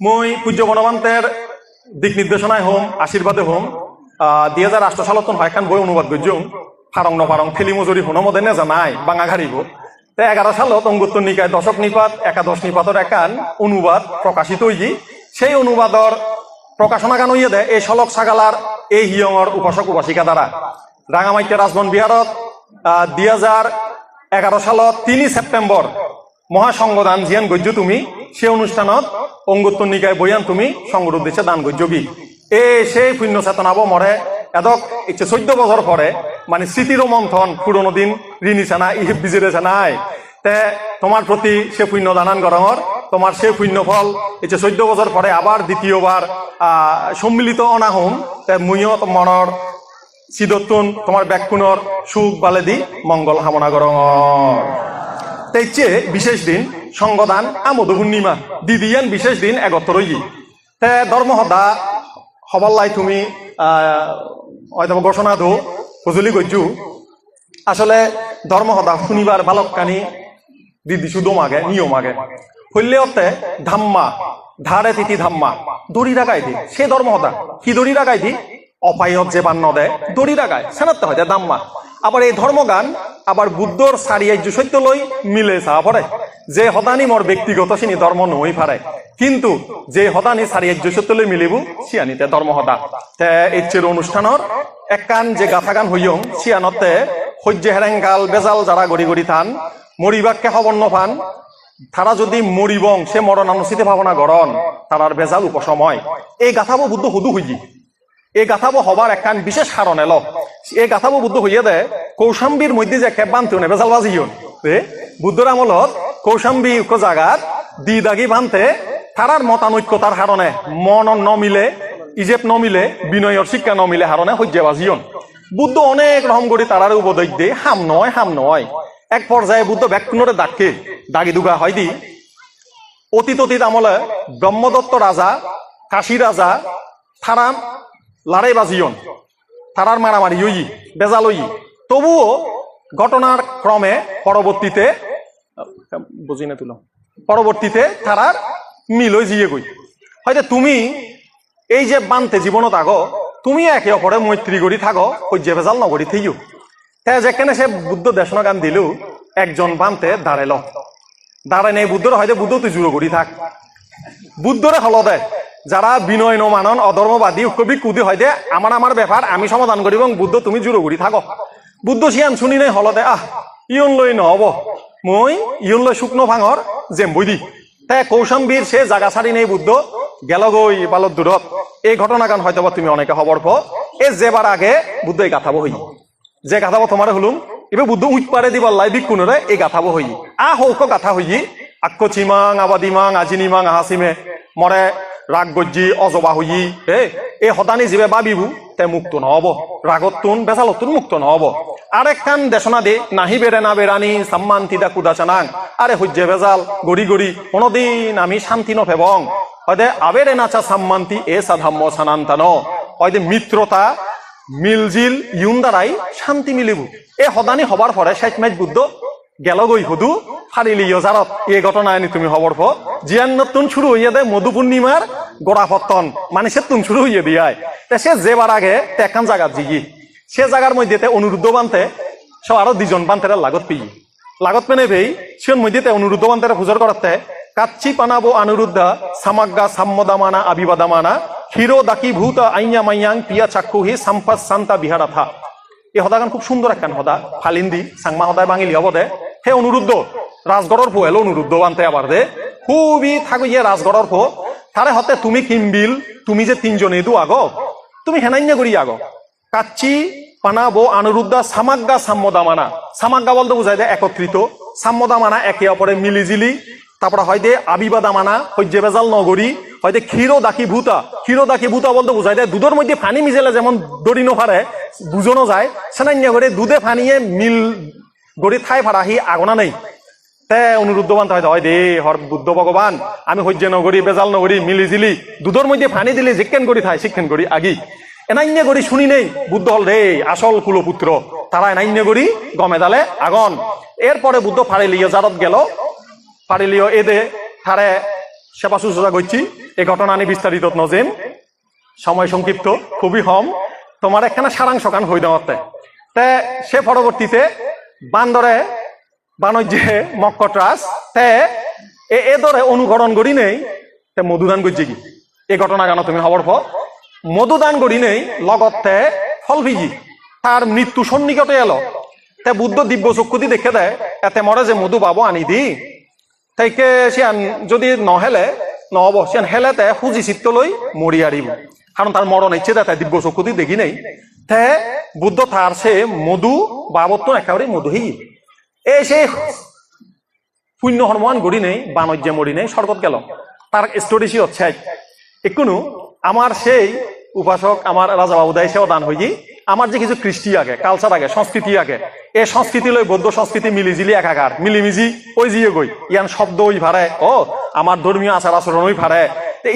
মই পূজ্য গণমান্তের দিক নির্দেশনায় হোম আশীর্বাদে হোম। দুই হাজার আষ্ট সালত হয়খান বই অনুবাদ করছুম ফারং নপারং ফিলি মজুরি হুনো মদে নেজা নাই বাঙা ঘাড়িব তে এগারো সালত অঙ্গুত্তর নিকায় দশক নিপাত, একাদশ নিপাতর একান অনুবাদ প্রকাশিত হই সেই অনুবাদর প্রকাশনা গান হইয়ে দে এই সলক সাগালার এই হিয়ঙর উপাসক উপাসিকা দ্বারা রাঙামাইতে রাজবন বিহারত দুই হাজার এগারো সালত তিনি সেপ্টেম্বর মহাসংগদান জিয়ান গজ্য তুমি সে অনুষ্ঠানত অঙ্গুত্তর নিকায় বইয়ান তুমি সংগর উদ্দেশ্যে দান গজ্যগী এ সেই পুণ্য চেতনাব মরে এদক ইচ্ছে চৈধ্য বছর পরে মানে স্মৃতির মন্থন পুরনো দিন ঋণিছে না ইহিব বিজিরেছে নাই তে তোমার প্রতি সে পুণ্য দানান গরমর তোমার সে পুণ্য ফল ইচ্ছে চৈধ্য বছর পরে আবার দ্বিতীয়বার সম্মিলিত অনাহম তে মুইও মনৰ চিদতুন তোমার ব্যাকুণর সুখ বালেদি মঙ্গল কামনা গরমর তেইচে বিশেষ দিন সংগদান আমোদ পূর্ণিমা। দিদিয়ান বিশেষ দিন একত্র রই তে ধর্ম সদা সবাল্লাই তুমি হয়তো ঘোষণা দো, সজুলি গজ্জু আসলে ধর্ম সদা শুনিবার বালককানি দিদি শুধু মাগে নিয়ম আগে হইলেওতে ধাম্মা, ধারে তিথি ধাম্মা, দড়ি রাগাই দি। সে ধর্ম সদা কি দড়ি রাগাই দি অপায়ত যে বান্ন দে, দড়ি রাগায় সেনাতে হয় দাম্মা আবার এই ধর্মগান আবার বুদ্ধর সারিয়ার্য সত্য লই মিলে চা পড়ে। যে হদানি মোর ব্যক্তিগত চিনি ধর্ম নই পারে কিন্তু যে হদানি সারিয়ার্য সত্য লই মিলিব সিয়ানিতে ধর্ম হদা তে ইচ্ছের অনুষ্ঠানৰ একান যে গাথা গান হইয়ং সিয়ানতে সহ্য হেরেঙ্গাল বেজাল যারা গড়ি গড়ি থান মরিবাককে হবন্ন ফান তারা যদি মরিবং সে মরণানুচিতে ভাবনা গরণ তারার বেজাল উপসময় এই গাথাবো বুদ্ধ হুদু হইজি এই গাথাবো হবার একখান বিশেষ কারণ এলো এই গাথাবো বুদ্ধ হইয়া দে কৌশাম্বীর মধ্যে যে খেপ বানতে হনে বেজাল বাজি হন এ বুদ্ধর আমলত কৌশাম্বী উক্ত জাগাত দি দাগি বানতে তারার মতানৈক্যতার কারণে মন নমিলে, ইজেপ নমিলে বিনয়র শিক্ষা নমিলে হারণে সহ্য বাজিয়ন বুদ্ধ অনেক রকম করে তারার উপদেশ দিয়ে, হাম নয় হাম নয়। এক পর্যায়ে বুদ্ধ ব্যাকুণরে ডাকে দাগি দুগা হয় দি, অতীত অতীত আমলে ব্রহ্মদত্ত রাজা কাশী রাজা তারা লড়াই বাজিয়ন তারার মারামারি হই বেজাল হই তবুও ঘটনার ক্রমে পরবর্তীতে বুঝি না তুলো। পরবর্তীতে তারার মিল হয়ে জিয়ে গই। হয়তো তুমি এই যে বানতে জীবনত আগো, তুমি একে অপরে মৈত্রী গড়ি থাকো সহ্য বেজাল নগরী থেইও তে যেখানে সে বুদ্ধ দেশন গান দিলু, একজন বানতে দাঁড়াইল দাঁড়ায় নেই বুদ্ধর, হয়তো বুদ্ধ তুই জুড়ো করি থাক। বুদ্ধরে হল দে, যারা বিনয় নমানন অধর্মবাদী কবি কুদি হয় দে আমার আমার ব্যাপার, আমি সমাধান করি এবং বুদ্ধ তুমি জুড়ো করি থাকো। বুদ্ধ সিয়ান শুনি নেই, হল দে, আহ, ইয়ন লই নহব। মই লই শুকনো ভাঙর জেম বই দি। তে কৌশম্বীর সে জাগা ছাড়ি নেই বুদ্ধ। গেল গই বালত দূরত এই ঘটনা গান হয়তো তুমি অনেকে খবর পো এ যেবার আগে বুদ্ধ এই গাথাবো হই যে গাথাবো তোমার হলুম। এবার বুদ্ধ উইট পারে দিবার লাই কোনরে এই গাথাবো হই আ হৌক গাথা হই আক্ক চিমাং আবাদিমাং আজিনিমাং আহাসিমে মরে রাগ গজ্জি, অজবা হই হে, এই হতানি জীবে বাবিবু তে মুক্ত নহব। রাগতুন বেজালতুন মুক্ত নহব। আরেক খান দেশনা দে নাহি বেড়ে না বেড়ানি সাম্মান তিদা কুদা চানাং। আরে হজ্জে বেজাল গড়ি গড়ি, কোনদিন আমি শান্তি নফেবং হয়দে আবেরে নাচা সাম্মান্তি এ সাধাম্য সানান্তান হয়দে মিত্রতা মিলজিল ইউন দ্বারাই শান্তি মিলিব। এ হদানি হবার পরে শেষ মেজ বুদ্ধ। গেল গই হুদু ফারিলি ইয়জারত এই ঘটনা আনি তুমি হবর প জিয়ান নতুন শুরু হইয়া দে মধু পূর্ণিমার গোড়া পত্তন মানে সে তুন শুরু হইয়া দিয়ায় তে সে যেবার আগে তে একান জায়গাত জিগি। সে জায়গার মধ্যে অনুরুদ্ধ বানতে সব আরও দুজন বানতে লাগত পেয়ে লাগত পেনে ভেই সিয়ন মধ্যে অনুরুদ্ধ বানতে পুজোর করাতে কাচ্চি পানাবো অনুরুদ্ধা সামাগ্গা সাম্মদামানা, আবিবাদামানা, হিরো দাকি ভূত আইয়া মাইয়াং পিয়া চাক্ষুহি সাম্পাস সান্তা বিহারাথা। এই সদাগান খুব সুন্দর একখান সদা ফালিন্দি, সাংমা সদায় বাঙিলি হব দে। হে অনুরুদ্ধ রাজগড়র ফো এলো অনুরুদ্ধ বানতে আবার দে। খুবই থাকো ইয়ে রাজগড়র ফো। তারে হতে তুমি কিমবিল, তুমি যে তিনজনে দু আগ তুমি হেনাইন্য করি আগ। কাচ্চি, পানা বো অনুরুদ্ধা সামাগ্গা সাম্মদামানা সামাগ্গা বলতে বুঝাই দেয় একত্রিত। সাম্মদামানা একে অপরে মিলিজিলি। তারপরে হয় দে আবিবাদা মানা সহ্য বেজাল নগরী, হয় দে ক্ষীর দাকি ভূতা। ক্ষীর দাকি ভূতা বলতে বুঝাই দেয় দুধের মধ্যে ফানি মিজেলে যেমন দড়ি নফারে, বুঝনো যায়। সেনান্য করে দুধে ফানিয়ে মিল গড়ি ঠাই ফাড়াহি আগনা নেই। তে অনুরুদ্ধ বান হয় হয় দে, হর বুদ্ধ ভগবান, আমি সহ্য নগরী, বেজাল নগরী মিলি জিলি দুধের মধ্যে ফানি দিলি জিকেন করি থাই, শিক্ষেন করি আগি। এনাইন্য করি শুনি নেই, বুদ্ধ হল রে, আসল কুলপুত্র। তারা এনাইন্য করি, গমে দালে, আগন। এরপরে বুদ্ধ ফাড়িলিয়ে জারত গেল। পারিলিও এদে তারে সেবা শুশ্রূষা করছি। এই ঘটনা আমি বিস্তারিত নজেন। সময় সংক্ষিপ্ত, খুবই হম। তোমার একখানা সারাংশ কান হই দেওয়াতে তে, সে পরবর্তীতে বান্দরে বাণিজ্যে মক্কট্রাস তে এ দরে অনুকরণ করি নেই, তে মধুদান করছে কি? এই ঘটনা কেন তুমি খবর পর মধুদান করি নেই, লগতে ফল ভিজি তার মৃত্যু সন্নিকটে এলো। তে বুদ্ধ দিব্য চক্ষুতি দেখে দেয়, এতে মরে যে মধু বাবু আনি দি। তাইকে সিয়ান যদি নহেলে, নহব সিয়ান হেলেতে সুজি চিত্ত লৈ মৰি আৰিব। কাৰণ তাৰ মৰণ ইচ্ছে তাতে দিব্য চকুতি দেখি নেই। তে বুদ্ধ তার সে মধু বাবত্তন একেবারে মধু হি এই সে শূন্য হনুমান গড়ি নেই, বাণজ্যে মরি নেই, স্বর্গত গেল। তার স্টোরি সি হচ্ছে একটু আমার সেই উপাসক, আমার রাজা বাবু দেয় সেও দান হইজি আমার যে কিছু কৃষ্টি আগে কালচার আগে, সংস্কৃতি আগে এই সংস্কৃতি লই বৌদ্ধ সংস্কৃতি মিলিজিলি একাকার, মিলিমিজি ওই জিয়ে গই। ইয়ান শব্দ ওই ভাড়ে ও, আমার ধর্মীয় আচার আচরণ ওই ভাড়ে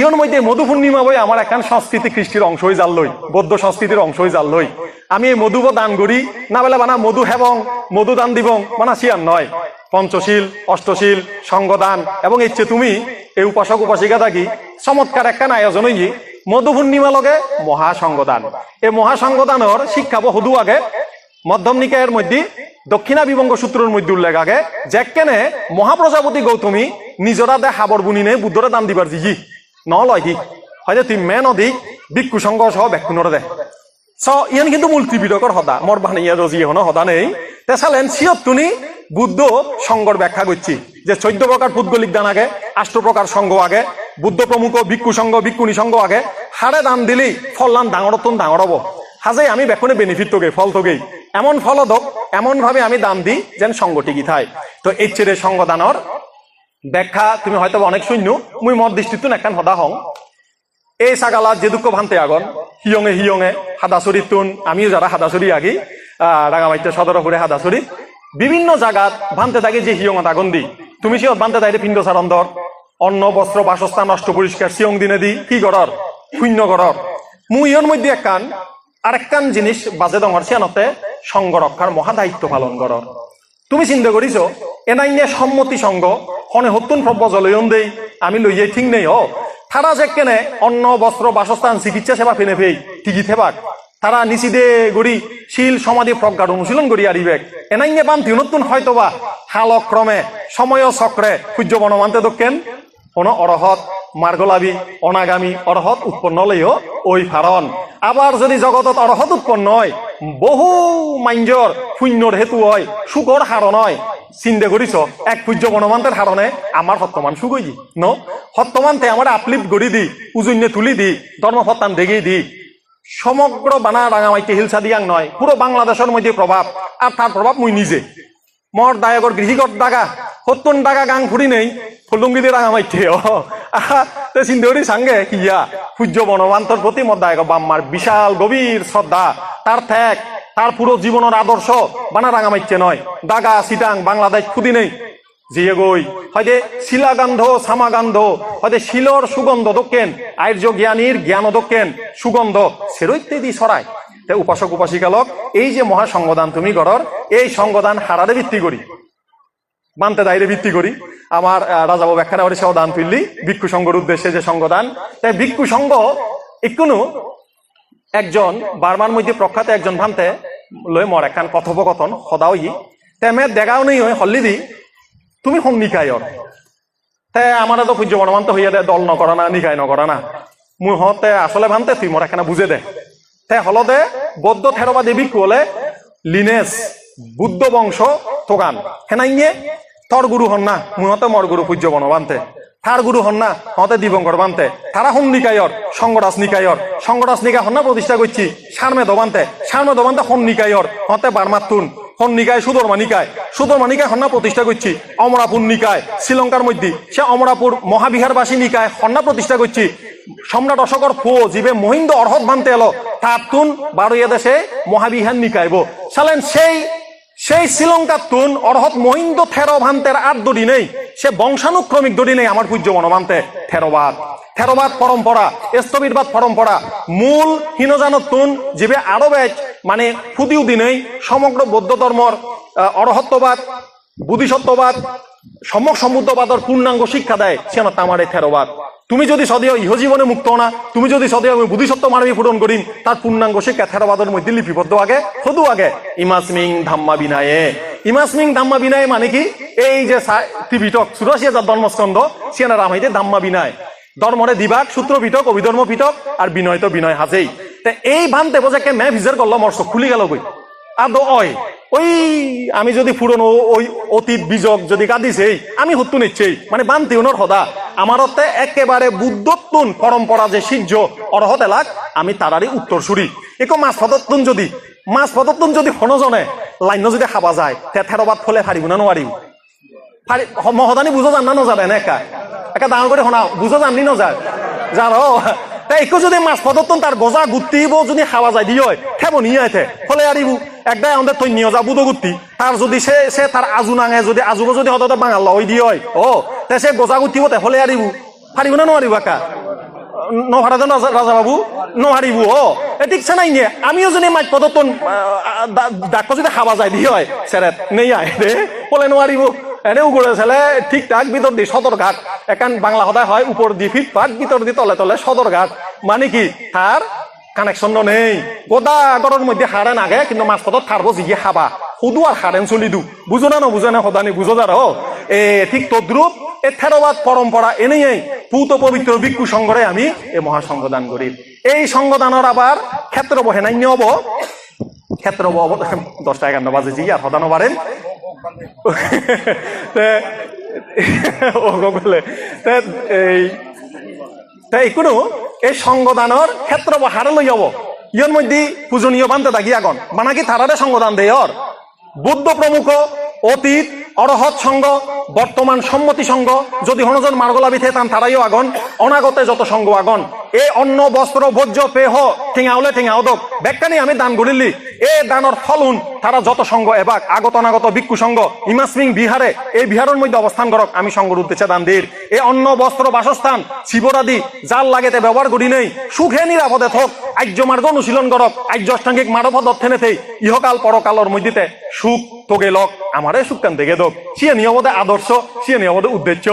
ইয়ন মধ্যে মধু পূর্ণিমা বই আমার এখন সংস্কৃতি কৃষ্টির অংশ হয়ে যাল লই, বৌদ্ধ সংস্কৃতির অংশ হয়ে যাল লই। আমি এই মধুব দান করি। না বেলা বানা মধু হেবং, মধু দান দিবং মানা সিয়ান নয়। পঞ্চশীল, অষ্টশীল, সঙ্গদান এবং ইচ্ছে তুমি এই উপাসক, উপাসিকা থাকি। চমৎকার একখান আয়োজন হই মধু পূর্ণিমা লগে মহাসংগদান এই মহাসংগদানের শিক্ষা বহুদু আগে। মধ্যম নিকায়ের মধ্যে, দক্ষিণা বিবঙ্গ সূত্রের মধ্যে উল্লেখ আগে। যে কেনে মহাপ্রজাপতি গৌতমী নিজরা দে হাবর বুনি নে বুদ্ধরে দান দিবার দিজি ন লয় দি হয়তো তুই মেন অধিক বিক্ষু সংঘ সহ ব্যাকুণর দে। চ ইয়ান কিন্তু মূল ত্রিবিধকর হদা মোর বানিয়া রজি হনো হদা নেই। তে চালেন সিয়ত তুনি বুদ্ধ সংঘর ব্যাখ্যা করছি যে চৈদ্য প্রকার পুদ্গলিক দান আগে, আষ্ট প্রকার সংঘ আগে, বুদ্ধ প্রমুখ ভিক্ষু সংঘ, ভিক্ষুণী সংঘ আগে হারে দান দিলি ফল দান ডাঙর তুন ডাঙর হব। হাজে আমি বেখনে বেনিফিট তোগে ফল তোগেই এমন ফল দক এমন ভাবে আমি দান দিই যেন সংঘ টিকি থাই তো এই চেরে সংঘ দানর ব্যাখ্যা তুমি হয়তো অনেক শূন্য মুই মত দৃষ্টিতুন একখান হদা হং এই ছাগালাত যে দুঃখ ভান্তে আগন হিয়ঙে হিয়ঙে হাদাচুরিত তুন আমিও যারা হাদাচুরি আগি রাঙামাইতে সদর ফুরে হাদাচুরিত বিভিন্ন জায়গাত ভান্তে থাকে যে হিয়ঙত আগুন দি তুমি সিয়ত ভান্তে থাকে পিণ্ড সারন্দর অন্ন বস্ত্র বাসস্থান, নষ্ট পরিষ্কার সিয়ং দিনে দি কি গরর শূন্য গরর মুই ইয়র মধ্যে একখান আরেকখান জিনিস বাজে দঙর সিয়ানতে সংঘ রক্ষার মহা দায়িত্ব পালন করর তুমি চিন্তা করিছ এনাইনে সম্মতি সংঘ হনে হতুন প্রব্য জলয়ন দেই আমি লইয়ে ঠিক নেই হ তারা কেনে অন্ন, বস্ত্র, বাসস্থান, চিকিৎসা সেবা ফেনে ফেই টিকি থেবাক তারা নিচিদে গড়ি শিল সমাধি প্রজ্ঞার অনুশীলন করি আরিবেক এনাইনে বান্তি নতুন হয়তোবা হালক্রমে, সময় চক্রে সূর্য বনমান্তে দক্ষেন। কোন অরহত মার্গলাভী অনাগামী অরহত উৎপন্ন লইও ওই ফারণ আবার যদি জগতত অরহত উৎপন্ন হয়, বহু মাঞ্জর শূন্যর হেতু হয় সুখর হারণ হয়। চিন্তা করিছ এক পূজ্য বনমান্তের হারণে আমার সত্যমান সুগই দি। ন? সত্যমান্তে আমার আপলিপ গড়ি দি, উজুন্যে তুলি দি ধর্মসত্তান দেখি দি। সমগ্র বানা রাঙামাইতে হিলসা দিয়াং নয় পুরো বাংলাদেশের মধ্যে প্রভাব আর তার প্রভাব মুই নিজে। মর দায়গর গৃহীগত দাগা সত্তর টাকা গাং ফুরি নেই ফুলুঙ্গি দিয়ে রাঙামাইতে ও আহা, তে চিন্তারি সাঙ্গে কিয়া? সূর্য বনবান্তর প্রতি মত দায়ক বাম্মার বিশাল গভীর শ্রদ্ধা তার ঠেক। তার পুরো জীবনের আদর্শ বানা রাঙামাইতে নয়। দাগা, সিটাং, বাংলাদেশ ফুদি নেই। জিয়ে গই। হয়তো শিলাগান্ধ, সামাগান্ধ হয়তো শিলর সুগন্ধ দক্ষেন, আর্য জ্ঞানীর জ্ঞান দক্ষেন, সুগন্ধ সেরৈত্যদি ছড়ায় তে উপাসক, উপাসিকালক, এই যে মহাসংগদান তুমি করর এই সংগদান হারারে ভিত্তি করি। মানতে দায়রে ভিত্তি করি। আমার রাজাবু ব্যাখ্যা ওরে সেও দান তুললি ভিক্ষু সংঘর উদ্দেশ্যে যে সংগদান। তাই ভিক্ষু সংঘ একটু একজন বার্মার মধ্যে প্রখ্যাত একজন ভান্তে লই মর একখান কথোপকথন সদাও ই তেমে দেখাও নেই হয় হল্লি দি, তুমি হং নিকায়র তে আমার তো পূজ্য বনমান্ত হইয়া দে, দল নকরা না, নিকায় নকরা না। মুই হতে আসলে ভান্তে তুই মোর একখানা বুঝে দে। তে হলদে বৌদ্ধ থেরবা দেবী কোলে লিনেস বুদ্ধ বংশ তোগান হেনাইয়ে তর গুরু হন না মুহতে মর গুরু পূজ্য বনবান্তে। তার গুরু হন না হতে দিবঙ্কর বান্তে তারা হন নিকায়র সঙ্গরাজ নিকায়র সঙ্গরাজ নিকা হন না প্রতিষ্ঠা করছি সারমে দবান্তে সারমে দবান্তে হন নিকায়র হতে বারমাতুন হন নিকায় সুদর্মা নিকায় সুদর্মা নিকায় হন্না প্রতিষ্ঠা করছি অমরাপুর নিকায় শ্রীলঙ্কার মধ্যে সে অমরাপুর মহাবিহারবাসী নিকায় হন্না প্রতিষ্ঠা করছি সম্রাট অশোকর ফো জীবে মহিন্দ অর্হত ভান্তে এলো। তার তুন বারোয়া দেশে মহাবিহার নিকায়ব। চালেন সেই সেই শ্রীলঙ্কার তুন অর্হত মহিন্দ থেরো ভান্তের আর দড়ি নেই। সে বংশানুক্রমিক দড়ি নেই আমার পূজ্য মনমান্তে থেরোবাদ। থেরোবাদ পরম্পরা স্থবিরবাদ পরম্পরা। মূল হীনজানত তুন জীবে আরও বেচ মানে ফুদিও দিনেই সমগ্র বৌদ্ধ ধর্মর অরহত্ববাদ বুদ্ধিসত্ত্ববাদ সম্যক সমুদ্রবাদর পূর্ণাঙ্গ শিক্ষা দেয় সেন তামারে থেরবাদ। তুমি যদি সদেহ ইহজীবনে মুক্ত না, তুমি যদি সদেহ আমি বুদ্ধিসত্ত্ব মানবী পূরণ করিম, তার পূর্ণাঙ্গ শিক্ষা থেরবাদের মধ্যে লিপিবদ্ধ আগে, সদু আগে। ইমাসমিং ধাম্মা বিনায়ে। ইমাসমিং ধাম্মা বিনায় মানে কি? এই যে ত্রিপিটক চুরাশি হাজার ধর্মস্কন্ধ, সিয়ানা রামাইতে ধাম্মা বিনায়। ধর্মরে দিবাক, সূত্র পিটক অভিধর্ম পিটক আর বিনয় তো বিনয় হাজেই। তে এই ভানতে বোঝে কে মে ভিজার করল মর্ষ, খুলি গেল গই আর অয়, ওই আমি যদি পুরনো ওই অতীত বীজক যদি কাঁদিছেই, আমি হত্যু নিচ্ছেই মানে বান্তি উনর সদা। আমার হতে একেবারে বুদ্ধত্তুন পরম্পরা যে সিজ্জ অরহত এলাক, আমি তারারই উত্তর সুরি একো মাছ পদত্তুন যদি, মাছ পদত্তুন যদি হনজনে, লাইন যদি খাবা যায়, তে থেরবাদ ফলে ফারিব না নোৱাৰিব। মহদানি বুঝো জান না নযাবে না একা? একা ডাঙৰ কৰি শুনাও বুঝো জানলি নযায় যার তা একো যদি মাছ পদত্তন তার গজা গুত্তিব যদি খাওয়া যায় দিয়ে খেব নিয়ে আইতে ফলে আরিব একদাই আমাদের তৈ নিয়ে যা বুধো গুত্তি তার যদি সে সে তার আজু নাঙে, যদি আজুব যদি হতে বাঙাল লই দিয়ে হয় ও, তে সে গজা গুত্তিব তে হলে আরিব। পারিব না নোৱাৰিব একা? নহারাজন রাজা বাবু? নহারিব, ও। এ ঠিক নাই নিয়ে আমিও যদি মাছ পদত্তন ডাক্তার যদি খাওয়া যায় দিয়ে হয় সেরেত, নেই আয় রে বলে নোৱাৰিব এনেও করে ছেলে ঠিকঠাক ভিতর দি সদরঘাট। একান বাংলা সদায় হয়, উপর দি ফিটপাট ভিতর দি তলে তলে সদরঘাট। মানে কি? তার কানেকশন নেই। গোদা আগরের মধ্যে হারেন আগে, কিন্তু মাছ পথত থারব জিগিয়ে খাবা। সুদু আর হারেন চলি দু। বুঝো না বুঝে না সদানি বুঝো যার এ, ঠিক তদ্রুপ এ থেরবাদ পরম্পরা এনেই পুত পবিত্র ভিক্ষু সংঘরে আমি এ মহাসংঘদান করি এই সংঘদানের আবার ক্ষেত্র বহে নাই হব ক্ষেত্র দশটা এগারো বাজে জি আর সদানো পারেন এই কোনো এই সংগদানৰ ক্ষেত্র হারে লৈ যাব ইয়াৰ মধ্যে পূজনীয় বান্ধে দাগি আগন। বানাকি তারারে সংগদান দেয়র বুদ্ধ প্রমুখ, অতীত অরহত সংঘ বর্তমান সম্মতি সংঘ যদি হনজন মার্গলা বিথে তান তারাইও আগন, অনাগতে যত সংঘ আগন। এ অন্ন, বস্ত্র, ভোজ্য, পেহ ঠেঙাওলে ঠেঙাও দক ব্যাখ্যানি আমি দান করিলি এ দানর ফলুন তারা যত সংঘ এবাক আগত অনাগত ভিক্ষু সংঘ ইমাসমিং বিহারে এই বিহারের মধ্যে অবস্থান করক আমি সংঘর উদ্দেশ্যে দান দির এ অন্ন বস্ত্র বাসস্থান শিবরাদি জাল লাগেতে ব্যবহার করি নেই, সুখে নিরাপদে থক আর্য মার্গ অনুশীলন করক আর্য অষ্টাঙ্গিক মানব দক্ষিণে থেই ইহকাল পরকালর মধ্যে সুখ তোগে লক আমারে সুখ কান দেখে দক সিয়ে নিয়মতে আদর্শ সিয়ে নিয়মতে উদ্দেশ্য।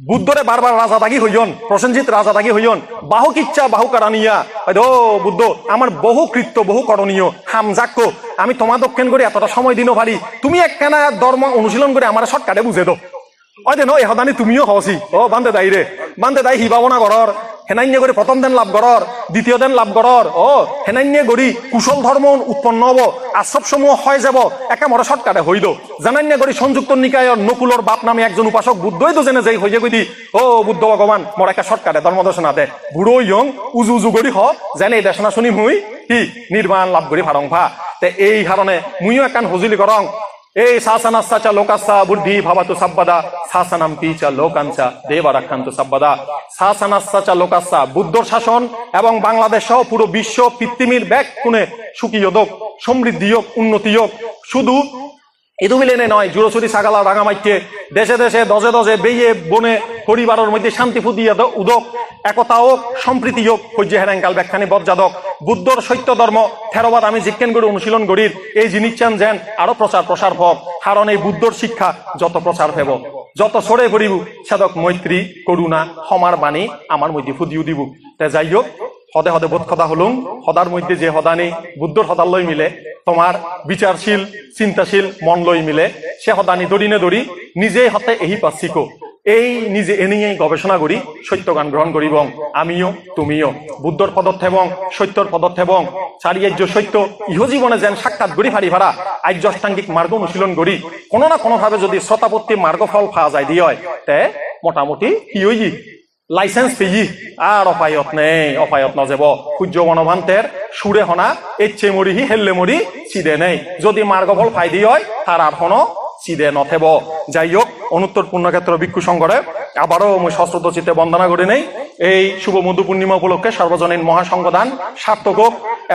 বুদ্ধরে বারবার রাজা দাগি হইয়ন, প্রসেনজিৎ রাজা দাগি হইয়ন। বাহু কিচ্ছা, বাহু কারানিয়া ও বুদ্ধ, আমার বহু কৃত্য, বহু করণীয়। হাম যাক্য আমি তোমার দক্ষিণ করে এতটা সময় দিনও ভারি তুমি একখানা ধর্ম অনুশীলন করে আমার শর্টকাটে বুঝে দো ওই দেন এহদানি হদানি তুমিও হওয়াছি ও বান্ধে দাই রে। বান্ধে দাই হিবাবনা করর হেনান্য করে প্রথম দিন লাভ করর দ্বিতীয় দিন লাভ করর ও হেনান্য করি কুশল ধর্ম উৎপন্ন হব আশ্রব সমূহ হয় যাব, একে মরে শর্টকাটে হইল। জানান্য করি সংযুক্ত নিকায়র নকুলর বাপ নামে একজন উপাসক বুদ্ধই তো জেনে যাই হইয়ে কইদি ও, বুদ্ধ ভগবান, মোর একটা শর্টকাটে ধর্ম দর্শনা দে। বুড়ো ইয়ং, উজু উজু করি হ, যেন এই দেশনা শুনি মুই, কি, নির্বাণ লাভ করি ভারং ভা। তে এই কারণে মুইও একখান হজুলি করং এই শাসনাস্তাচা লোকাস্তা বুদ্ধি ভাবাতু সাব্বাদা, শাসনাম পিচা লোকাঞ্চা দেবারাক্ষান্ত সাব্বাদা। শাসনাস্তাচা লোকাস্তা বুদ্ধর শাসন এবং বাংলাদেশ সহ পুরো বিশ্ব পৃথিবীর ব্যাগ কোণে সুখী হোক সমৃদ্ধি হোক উন্নতি হোক শুধু ইদুমিলেনে নয় জুড়োচুরি সাগালা রাঙামাইকে দেশে দেশে, দজে দজে বেয়ে বনে পরিবারের মধ্যে শান্তি ফুদিয়ে উদক, একতা হোক, সম্প্রীতি হোক সূর্য হেরেঙ্কাল ব্যাখ্যানি বজ্জাদক বুদ্ধর সত্য ধর্ম, থেরবাদ আমি জিজ্ঞেন করে অনুশীলন করির, এই জিনিস চান যেন আরও প্রচার প্রসার হোক। কারণ এই বুদ্ধর শিক্ষা, যত প্রচার হেব যত সরে পড়িব সেদক মৈত্রী করুণা সমার বাণী আমার মধ্যে ফুদিও দিব। তে যাই হোক সদে সদে বোধ কথা হলুম সদার মধ্যে যে সদানি বুদ্ধর সদার লই মিলে তোমার বিচারশীল, চিন্তাশীল মন লই মিলে সে সদানি দড়িনে দড়ি নিজেই হতে এহি পাচ্ছিকো এই নিজে এনেই গবেষণা করি সত্য গান গ্রহণ করিব আমিও, তুমিও বুদ্ধর পদক্ষেপং সত্যর পদক্ষেপং চারিয়ার্য সত্য ইহজীবনে যেন সাক্ষাৎ করি ফারি ভাড়া আর্য অষ্টাঙ্গিক মার্গ অনুশীলন করি কোনো না কোনোভাবে যদি শ্রোতাপত্তি মার্গফল পাওয়া যায় দিয়ে তে মোটামুটি হই লাইসেন্স ফিজি আর অপায়ত নেই অপায়ত নজেব সূর্য বনভান্তের সুরে হনা এচ্ছে মরিহি হেললে মরি চিদে নেই যদি মার্গফল ফাই দি হয় তার আর হনো চিদে নথেব যাই হোক অনুত্তর পূর্ণক্ষেত্র ভিক্ষু সংঘরে আবারও মই সশ্রদ্ধ চিতে বন্দনা করে নেই এই শুভ মধু পূর্ণিমা উপলক্ষে সর্বজনীন মহাসংগদান সার্থক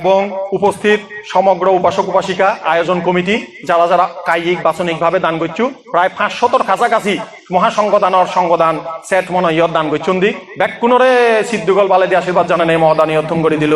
এবং উপস্থিত সমগ্র উপাসক উপাসিকা আয়োজন কমিটি, যারা যারা কায়িক বাচনিকভাবে দান করছু, প্রায় পাঁচশতর কাছাকাছি মহাসংগদানর সংগদান সেট মনে ইয়ত দান করছুন দি ব্যাকুণরে সিদ্ধুগল বালে দিয়ে আশীর্বাদ জানানে মহাদান অর্থম করে দিল